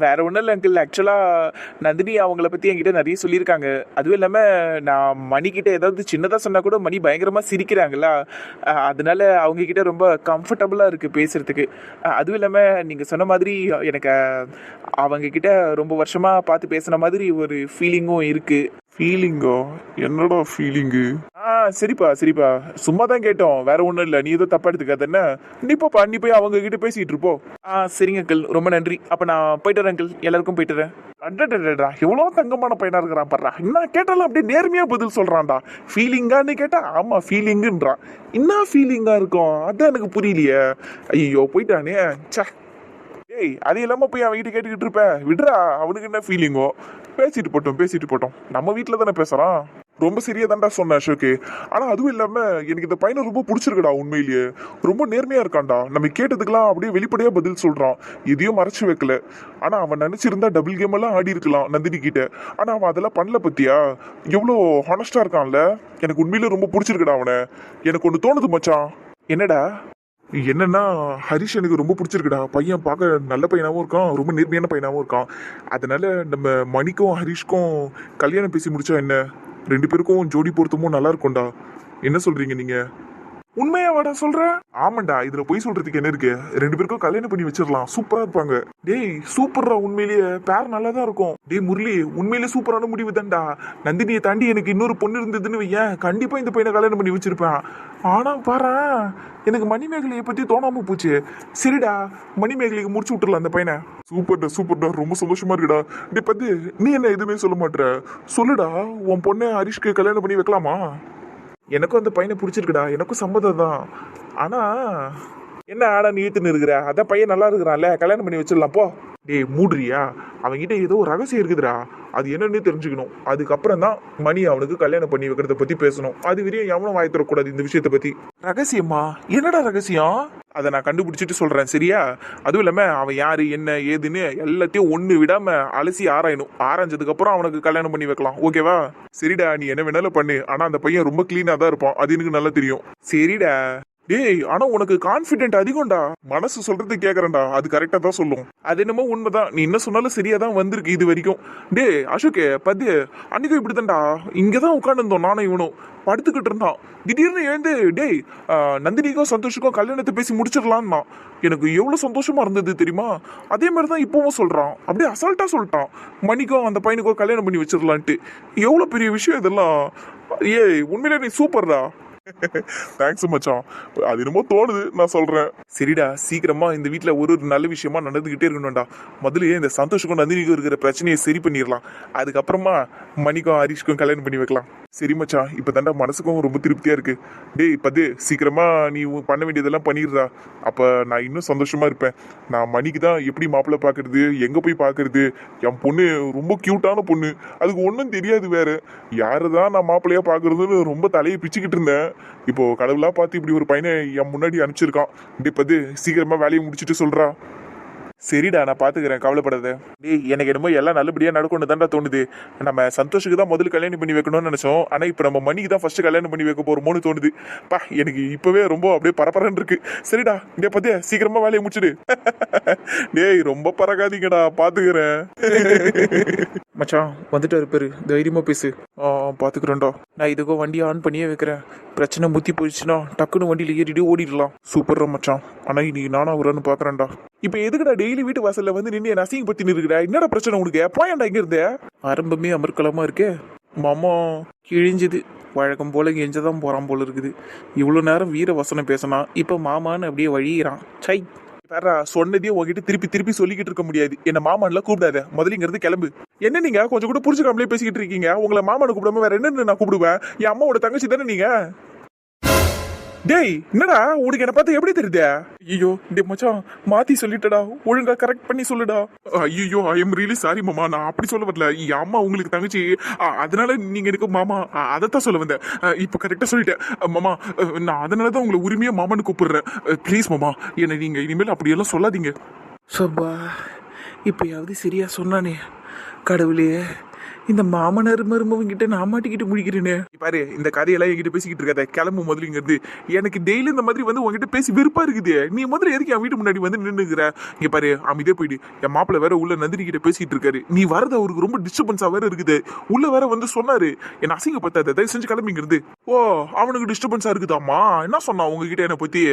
வேற ஒன்றும் இல்லை அங்கிள் ஆக்சுவலாக நந்தினி அவங்கள பற்றி என்கிட்ட நிறைய சொல்லியிருக்காங்க. அதுவும் இல்லாமல் நான் மணிக்கிட்ட ஏதாவது சின்னதாக சொன்னால் கூட மணி பயங்கரமாக சிரிக்கிறாங்களா அதனால அவங்க கிட்ட ரொம்ப கம்ஃபர்டபுளாக இருக்குது பேசுறதுக்கு. அதுவும் இல்லாமல் நீங்கள் சொன்ன மாதிரி எனக்கு அவங்க கிட்ட ரொம்ப வருஷமாக பார்த்து பேசுன மாதிரி ஒரு ஃபீலிங்கும் இருக்குது ஃபீலிங்கோ என்னடா ஃபீலிங்கு ஆ சரிப்பா சரிப்பா. சும்மா தான் கேட்டோம். வேற ஒன்றும் இல்லை. நீ ஏதோ தப்பா எடுத்துக்காத என்ன? நீ போப்பா நீ போய் அவங்க கிட்ட பேசிட்டு இருப்போ. ஆ சரிங்க அங்கிள். ரொம்ப நன்றி. அப்போ நான் போயிட்டு வரேன் அங்கிள். எல்லாருக்கும் போயிட்டு வரேன். அடடடடா எவ்வளவு தங்கமான பையனாக இருக்கிறான் பாடுறா என்ன கேட்டாலும் அப்படியே நேர்மையாக பதில் சொல்கிறான்டா ஃபீலிங்கான்னு கேட்டால் ஆமாம் ஃபீலிங்குன்றான் என்ன ஃபீலிங்காக இருக்கும்? அதான் எனக்கு புரியலையே. ஐயோ போயிட்டானே. சே ஏய் அது இல்லாமல் போய் அவன் கிட்ட கேட்டுக்கிட்டு இருப்பேன் விடுறா அவனுக்கு என்ன ஃபீலிங்கோ பேசிட்டு போட்டோம் பேசிட்டு போட்டோம். நம்ம வீட்டில் தானே பேசுகிறோம் ரொம்ப சரியா தான்டா சொன்ன அசோக்கு. ஆனா அதுவும் இல்லாம எனக்கு இந்த பையனை ரொம்ப பிடிச்சிருக்குடா உண்மையிலேயே. ரொம்ப நேர்மையா இருக்கான்டா. நம்ம கேட்டதுக்கெல்லாம் அப்படியே வெளிப்படையா பதில் சொல்றான். எதையும் மறைச்சு வைக்கல. ஆனா அவன் நினைச்சிருந்தா டபுள் கேம் எல்லாம் ஆடி இருக்கலாம் நந்தினி கிட்ட. ஆனா அவன் அதெல்லாம் பண்ணல பத்தியா? எவ்வளோ ஹானஸ்டா இருக்கான்ல? எனக்கு உண்மையிலே ரொம்ப பிடிச்சிருக்குடா அவனை. எனக்கு ஒன்று தோணுது மச்சான். என்னடா? என்னன்னா ஹரிஷ் எனக்கு ரொம்ப பிடிச்சிருக்குடா. பையன் பார்க்க நல்ல பையனாகவும் இருக்கான் ரொம்ப நேர்மையான பையனாகவும் இருக்கான். அதனால நம்ம மணிக்கும் ஹரிஷ்க்கும் கல்யாணம் பேசி முடிச்சா என்ன? ரெண்டு பேருக்கும் ஜோடி பொருத்தமும் நல்லா இருக்கும்டா. என்ன சொல்றீங்க நீங்க? உண்மையா வாடா சொல்ற? ஆமாண்டா இதுல போய் சொல்றதுக்கு என்ன இருக்கு? ரெண்டு பேருக்கும் கல்யாணம் பண்ணி வச்சிடலாம். சூப்பரா இருப்பாங்க. டேய் சூப்பர்ரா உண்மையிலேயே. பேர் நல்லா தான் இருக்கும். டேய் முரளி உண்மையிலேயே சூப்பரான முடிவு தான்டா. நந்தினியை தாண்டி எனக்கு இன்னொரு பொண்ணு இருந்ததுன்னு வையேன். கண்டிப்பா இந்த பையனை கல்யாணம் பண்ணி வச்சிருப்பேன். ஆனா பாரு எனக்கு மணிமேகலையை பத்தி தோணாம போச்சு. சரிடா மணிமேகலைக்கு முடிச்சு விட்டுறலாம் அந்த பையனை. சூப்பர்டா சூப்பர்டா ரொம்ப சந்தோஷமா இருக்குடா. டே பத்து நீ என்ன எதுவுமே சொல்ல மாட்ற? சொல்லுடா உன் பொண்ணை ஹரிஷ்க்கு கல்யாணம் பண்ணி வைக்கலாமா? எனக்கும் அந்த பையனை பிடிச்சிருக்குடா. எனக்கும் சம்மதம் தான். ஆனால் என்ன ஆடா நீ இழுத்துன்னு இருக்கிற? அதான் பையன் நல்லா இருக்கிறான்ல. கல்யாணம் பண்ணி வச்சிடலாம் போ. டேய் மூடுறியா? அவன்கிட்ட ஏதோ ஒரு ரகசியம் இருக்குதுடா. அது என்னன்னு தெரிஞ்சுக்கணும். அதுக்கப்புறம் தான் மணி அவனுக்கு கல்யாணம் பண்ணி வைக்கிறத பத்தி பேசணும். அது வரையும் எவனும் வாய் தரக்கூடாது இந்த விஷயத்தை பத்தி. ரகசியமா? என்னடா ரகசியம்? அதை நான் கண்டுபிடிச்சிட்டு சொல்றேன் சரியா? அதுவும் இல்லாம அவன் யாரு என்ன ஏதுன்னு எல்லாத்தையும் ஒண்ணு விடாம அலசி ஆராயணும். ஆராய்ஞ்சதுக்கு அப்புறம் அவனுக்கு கல்யாணம் பண்ணி வைக்கலாம். ஓகேவா? சரிடா நீ என்ன வேணாலும் பண்ணு. ஆனா அந்த பையன் ரொம்ப கிளீனா தான் இருப்பான். அது எனக்கு நல்லா தெரியும். சரிடா. டேய் ஆனா உனக்கு கான்பிடென்ட் அதிகம்டா. மனசு சொல்றது கேக்குறேன்டா. அது கரெக்டா தான் சொல்லும். அது என்னமோ உண்மைதான். நீ என்ன சொன்னாலும் சரியா தான் வந்திருக்கு இது வரைக்கும். டேய் அசோகே பத்து அன்னைக்கும் இப்படிதான்டா. இங்கதான் உட்காந்துருந்தோம் நானும் இவனும். படுத்துக்கிட்டு இருந்தான். திடீர்னு எழுந்து டேய் நந்தினிக்கும் சந்தோஷுக்கும் கல்யாணத்தை பேசி முடிச்சிடலான்னா எனக்கு எவ்வளவு சந்தோஷமா இருந்தது தெரியுமா? அதே மாதிரி தான் இப்பவும் சொல்றான். அப்படியே அசால்ட்டா சொல்லிட்டான். மணிக்கும் அந்த பையனுக்கும் கல்யாணம் பண்ணி வச்சிடலான்ட்டு. எவ்வளவு பெரிய விஷயம் இதெல்லாம். ஏய் உண்மையிலே நீ சூப்பர்டா. தேங்க்ஸ் மச்சான். அது என்னமோ தோணுது நான் சொல்றேன். சரிடா சீக்கிரமா இந்த வீட்டில் ஒரு ஒரு நல்ல விஷயமா நடந்துகிட்டே இருக்கணும்டா. முதல்ல இந்த சந்தோஷக்கும் நந்தினிக்கும் இருக்கிற பிரச்சனையை சரி பண்ணிடலாம். அதுக்கப்புறமா மணிக்கும் ஹரிஷ்க்கும் கல்யாணம் பண்ணி வைக்கலாம். சரி மச்சான். இப்போ தாண்டா மனசுக்கும் ரொம்ப திருப்தியா இருக்கு. டேய் பது சீக்கிரமா நீ பண்ண வேண்டியதெல்லாம் பண்ணிடுறா. அப்போ நான் இன்னும் சந்தோஷமா இருப்பேன். நான் மணிக்கு தான் எப்படி மாப்பிள்ளை பார்க்கறது எங்க போய் பார்க்கறது என் பொண்ணு ரொம்ப கியூட்டான பொண்ணு. அதுக்கு ஒன்றும் தெரியாது வேற. யாரு தான் நான் மாப்பிள்ளையா பார்க்கறதுன்னு ரொம்ப தலையை பிச்சுக்கிட்டு இருந்தேன். இப்போ கடவுளா பார்த்து இப்படி ஒரு பையனை என் முன்னாடி அனுப்பிச்சிருக்கான். டேய் பது சீக்கிரமா வேலையை முடிச்சிட்டு சொல்கிறா சரிடா நான் பார்த்துக்கிறேன் கவலைப்படாத. டேய் எனக்கு என்னமோ எல்லாம் நல்லபடியாக நடக்கும்னு தான்டா தோணுது. நம்ம சந்தோஷுக்கு தான் முதல்ல கல்யாணம் பண்ணி வைக்கணும்னு நினச்சோம். ஆனால் இப்போ நம்ம மணிக்கு தான் ஃபஸ்ட்டு கல்யாணம் பண்ணி வைக்க போறோமோன்னு தோணுது. பா எனக்கு இப்போவே ரொம்ப அப்படியே பரபரன்னு இருக்கு. சரிடா இங்கே பார்த்தே சீக்கிரமாக வேலையை முடிச்சிடு. [LAUGHS] டேய் ரொம்ப பறக்காதீங்கடா பார்த்துக்கிறேன் [LAUGHS] மச்சான் வந்துட்டு பேரு தைரியமாக பேசு. ஆ பாத்துக்கிறேன்டா. நான் இதுக்கோ வண்டியை ஆன் பண்ணியே வைக்கிறேன். பிரச்சனை முத்தி போயிடுச்சுன்னா டக்குன்னு வண்டியில் ஏறிட்டு ஓடிடலாம். சூப்பர் மச்சான். ஆனால் இன்னைக்கு நானும் அவரான்னு பார்க்குறேன்டா இப்போ எதுக்குடா டெய்லி வீட்டு வாசல்ல வந்து நின்று என் அசிங்க பத்தி இருக்குடா? என்னடா பிரச்சனை உனக்கு? போயண்டா இங்க இருந்தே ஆரம்பமே அமர்க்கலமா இருக்கே. மாமா கிழிஞ்சுது. வழக்கம் போல எஞ்சதான் போறான் போல இருக்குது. இவ்வளோ நேரம் வீர வசனம் பேசினா இப்போ மாமான்னு அப்படியே வழியிறான். சை வேறா சொன்னதையும் உங்ககிட்ட திருப்பி திருப்பி சொல்லிக்கிட்டு இருக்க முடியாது. என்ன மாமன்ல கூப்பிடாத. முதலிங்கிறது கிளம்பு. என்ன நீங்க? கொஞ்சம் கூட புரிஞ்சுக்காமலே பேசிக்கிட்டு இருக்கீங்க. உங்களை மாமனை கூப்பிடாம வேற என்னன்னு நான் கூப்பிடுவேன்? என் அம்மாவோட தங்கச்சி தானே நீங்க? டேய் என்னடா? உனக்கு என்ன பார்த்தா எப்படி தெரியுது? ஐயோ டே மச்சான் மாத்தி சொல்லிட்டடா. ஒழுங்கா கரெக்ட் பண்ணி சொல்லுடா. ஐயோ ஐ எம் ரியலி சாரி மாமா. நான் அப்படி சொல்ல வரல. என் அம்மா உங்களுக்கு தங்கச்சி. அதனால நீங்க எனக்கு மாமா அதைத்தான் சொல்ல வந்தேன். இப்போ கரெக்டா சொல்லிட்டேன். மாமா நான் அதனால தான் உங்களை உரிமையா மாமான்னு கூப்பிடுறேன். ப்ளீஸ் மாமா. என்னை நீங்க இனிமேல் அப்படியெல்லாம் சொல்லாதீங்க. சப்பா இப்பயாவது சரியா சொன்னானே. கடவுளே இந்த மாமனார் மருமவங்கிட்ட நான் மாட்டிக்கிட்டு முடிக்கிறேனே. பாரு இந்த கதையெல்லாம் என்கிட்ட பேசிக்கிட்டு இருக்காத. கிளம்பு முதலிங்கிறது எனக்கு டெய்லி இந்த மாதிரி வந்து உங்ககிட்ட பேசி வெறுப்பா இருக்குது. நீ முதல்ல எதுக்கு என் வீட்டு முன்னாடி வந்து நின்றுக்கிற இங்க பாரு அமைதியே போயிடு. என் மாப்பிள்ள வேற உள்ள நந்தினி கிட்ட பேசிட்டு இருக்காரு. நீ வரது அவருக்கு ரொம்ப டிஸ்டர்பன்ஸா வேற இருக்குது. உள்ள வேற வந்து சொன்னாரு. என்ன அசிங்கப்படுத்தாத தயவு செஞ்சு கிளம்பிங்கிறது ஓ அவனுக்கு டிஸ்டர்பன்ஸா இருக்குதாம்மா? என்ன சொன்னான் உங்ககிட்ட என்னை பத்தி?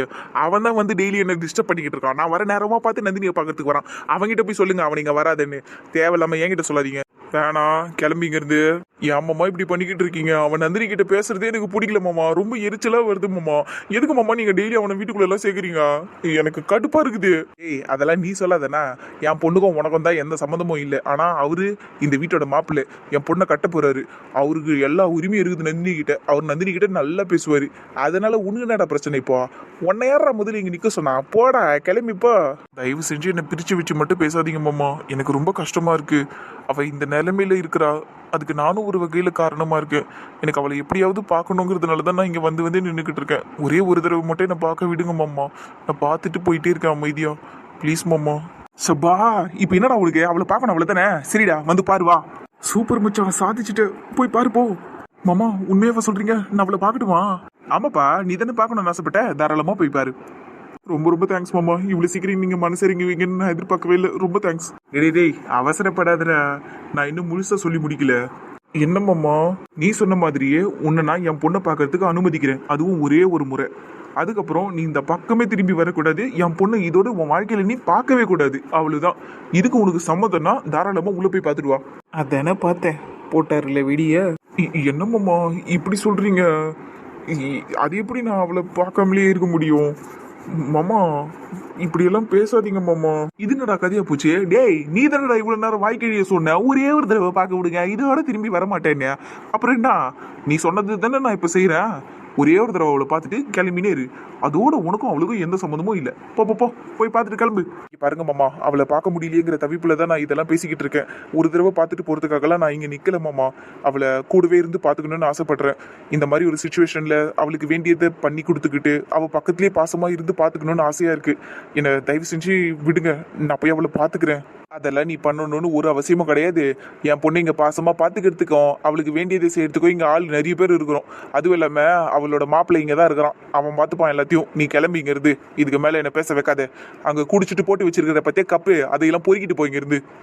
அவன் தான் வந்து டெய்லி என்ன டிஸ்டர்ப் பண்ணிக்கிட்டு இருக்கான். நான் வர நேரமா பார்த்து நந்தினியை பார்க்கறதுக்கு வரான். அவன்கிட்ட போய் சொல்லுங்க அவன் இங்க வராதுன்னு. தேவையில்லாம என்கிட்ட சொல்லாதீங்க. வேணாம் கிளம்பிங்கிறது. என் அம்மா இப்படி பண்ணிக்கிட்டு இருக்கீங்க. அவன் நந்தினி கிட்ட பேசுறதே எனக்கு பிடிக்கல மாமா. ரொம்ப எரிச்சலா வருது மாமா. எதுக்கு மாமா நீங்க டெய்லி அவனை வீட்டுக்குள்ள எல்லாம் சேர்க்குறீங்க எனக்கு கடுப்பா இருக்குது. ஏய் அதெல்லாம் நீ சொல்லாதனா என் பொண்ணுக்கும் உனக்கும் தான் எந்த சம்மந்தமும் இல்லை. ஆனா அவரு இந்த வீட்டோட மாப்பிள்ளை. என் பொண்ணை கட்ட போறாரு. அவருக்கு எல்லா உரிமையும் இருக்குது நந்தினி கிட்ட. அவர் நந்தினி கிட்ட நல்லா பேசுவாரு. அதனால உனக்கு என்னடா பிரச்சனை இப்போ? உன்னை யாரா முதல்ல இங்க நிக்க சொன்னா? போடா கிளம்பிப்போ தயவு செஞ்சு என்னை பிரிச்சு வச்சு மட்டும் பேசாதீங்க மாமா. எனக்கு ரொம்ப கஷ்டமா இருக்கு. அவள் இந்த நிலைமையில் இருக்கிறா. அதுக்கு நானும் ஒரு வகையில் காரணமாக இருக்கேன். எனக்கு அவளை எப்படியாவது பார்க்கணுங்கிறதுனால தான் நான் இங்கே வந்து வந்து நின்றுக்கிட்டு இருக்கேன். ஒரே ஒரு தடவை மட்டும் என்னை பார்க்க விடுங்க மாமா. நான் பார்த்துட்டு போயிட்டே இருக்கேன் அமைதியா. ப்ளீஸ் மாமா. சபா இப்போ என்னடா அவளுக்கு அவளை பார்க்கணும் அவளை தானே? சரிடா வந்து பாரு வா. சூப்பர் மச்சான் சாதிச்சுட்டு. போய் பாரு போ. மாமா உண்மையாவா சொல்கிறீங்க நான் அவளை பார்க்கட்டுமா? ஆமாப்பா நீ தானே பார்க்கணும்னு ஆசைப்பட்ட? தாராளமாக போய் பாரு. ரொம்ப ரொம்ப தேங்க்ஸ் மாமா. இவ்வளவு சீக்கிரம் நீங்க மனசரிங்குவீங்கன்னு நான் எதிர்பார்க்கவே இல்லை. ரொம்ப தேங்க்ஸ் டேய் டேய் அவசரப்படாதடா. நான் இன்னும் முழுசா சொல்லி முடிக்கல. என்ன மாமா? நீ சொன்ன மாதிரியே உன்னை நான் என் பொண்ணை பார்க்கறதுக்கு அனுமதிக்கிறேன். அதுவும் ஒரே ஒரு முறை. அதுக்கப்புறம் நீ இந்த பக்கமே திரும்பி வரக்கூடாது. என் பொண்ணு இதோட உன் வாழ்க்கையில நீ பார்க்கவே கூடாது. அவ்வளவுதான். இதுக்கு உனக்கு சம்மதம்னா தாராளமா உள்ள போய் பார்த்துட்டு வா. அதானே பார்த்தேன். போட்டாருல விடிய? என்னம்மாம்மா இப்படி சொல்றீங்க? இ- அது எப்படி நான் அவளை பார்க்காமலே இருக்க முடியும்? மாமா இப்படி எல்லாம் பேசாதீங்க மாமா. இது என்னடா கதையா போச்சு? டேய் நீ தானடா இவ்வளவு நேரம் வாய்க்கழிய சொன்ன? ஒரே ஒரு தடவை பார்க்க விடுங்க. இதோட திரும்பி வர மாட்டேன்னு அப்புறம் என்ன? நீ சொன்னது தானே நான் இப்ப செய்யறேன் ஒரே ஒரு தடவை அவளை பார்த்துட்டு கிளம்பினே இரு. அதோட உனக்கும் அவளுக்கும் எந்த சம்மந்தமும் இல்லை. போ போ, போ போய் பார்த்துட்டு கிளம்பு. பாருங்க மாமா அவளை பார்க்க முடியலையேங்கிற தவிப்பில் தான் நான் இதெல்லாம் பேசிக்கிட்டு இருக்கேன். ஒரு தடவை பார்த்துட்டு போகிறதுக்காகலாம் நான் இங்கே நிற்கல மாமா. அவளை கூடவே இருந்து பார்த்துக்கணும்னு ஆசைப்பட்றேன். இந்த மாதிரி ஒரு சுச்சுவேஷனில் அவளுக்கு வேண்டியதை பண்ணி கொடுத்துக்கிட்டு அவள் பக்கத்துலேயே பாசமாக இருந்து பார்த்துக்கணும்னு ஆசையாக இருக்குது என்னை தயவு செஞ்சு விடுங்க. நான் போய் அவளை பார்த்துக்கிறேன். அதெல்லாம் நீ பண்ணணும்னு ஒரு அவசியமும் கிடையாது. என் பொண்ணு இங்கே பாசமா பார்த்துக்கிறதுக்கும் அவளுக்கு வேண்டியதை செய்யறதுக்கும் இங்கே ஆள் நிறைய பேர் இருக்கிறோம். அதுவும் இல்லாமல் அவளோட மாப்பிள்ளை இங்கே தான் இருக்கிறான். அவன் பார்த்துப்பான் எல்லாத்தையும். நீ கிளம்பி இதுக்கு மேல என்ன பேச வைக்காத. அங்க குடிச்சிட்டு போட்டு வச்சிருக்கிற பற்றிய கப்பு. அதையெல்லாம் பொறுக்கிட்டு போய்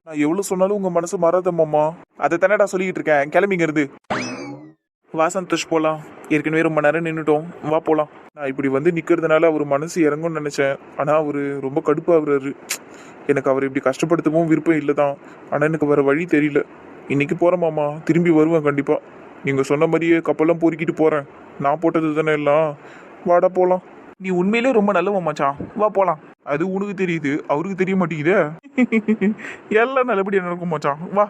நான் எவ்வளவு சொன்னாலும் உங்க மனசு மாறாத அதை தானடா சொல்லிக்கிட்டு இருக்கேன். கிளம்பி இங்க வா சந்தோஷ் போகலாம் ஏற்கனவே ரொம்ப நேரம் நின்றுட்டோம் வா போலாம். நான் இப்படி வந்து நிற்கிறதுனால அவர் மனசு இறங்கும்னு நினைச்சேன். ஆனா அவரு ரொம்ப கடுப்பாகிறாரு. எனக்கு அவர் இப்படி கஷ்டப்படுத்தவும் விருப்பம் இல்லை தான் ஆனால் எனக்கு வேற வழி தெரியல. இன்னைக்கு போகிறேன் மாமா. திரும்பி வருவேன் கண்டிப்பாக நீங்கள் சொன்ன மாதிரியே கப்பெல்லாம் பொறுக்கிட்டு போகிறேன் நான் போட்டது தானே எல்லாம். வாடா போகலாம் நீ உண்மையிலே ரொம்ப நல்லவன் மச்சான். வா போகலாம் அது உனக்கு தெரியுது. அவருக்கு தெரிய மாட்டேங்குதே. [LAUGHS] எல்லாம் நல்லபடியாக நடக்கும் மச்சான். வா.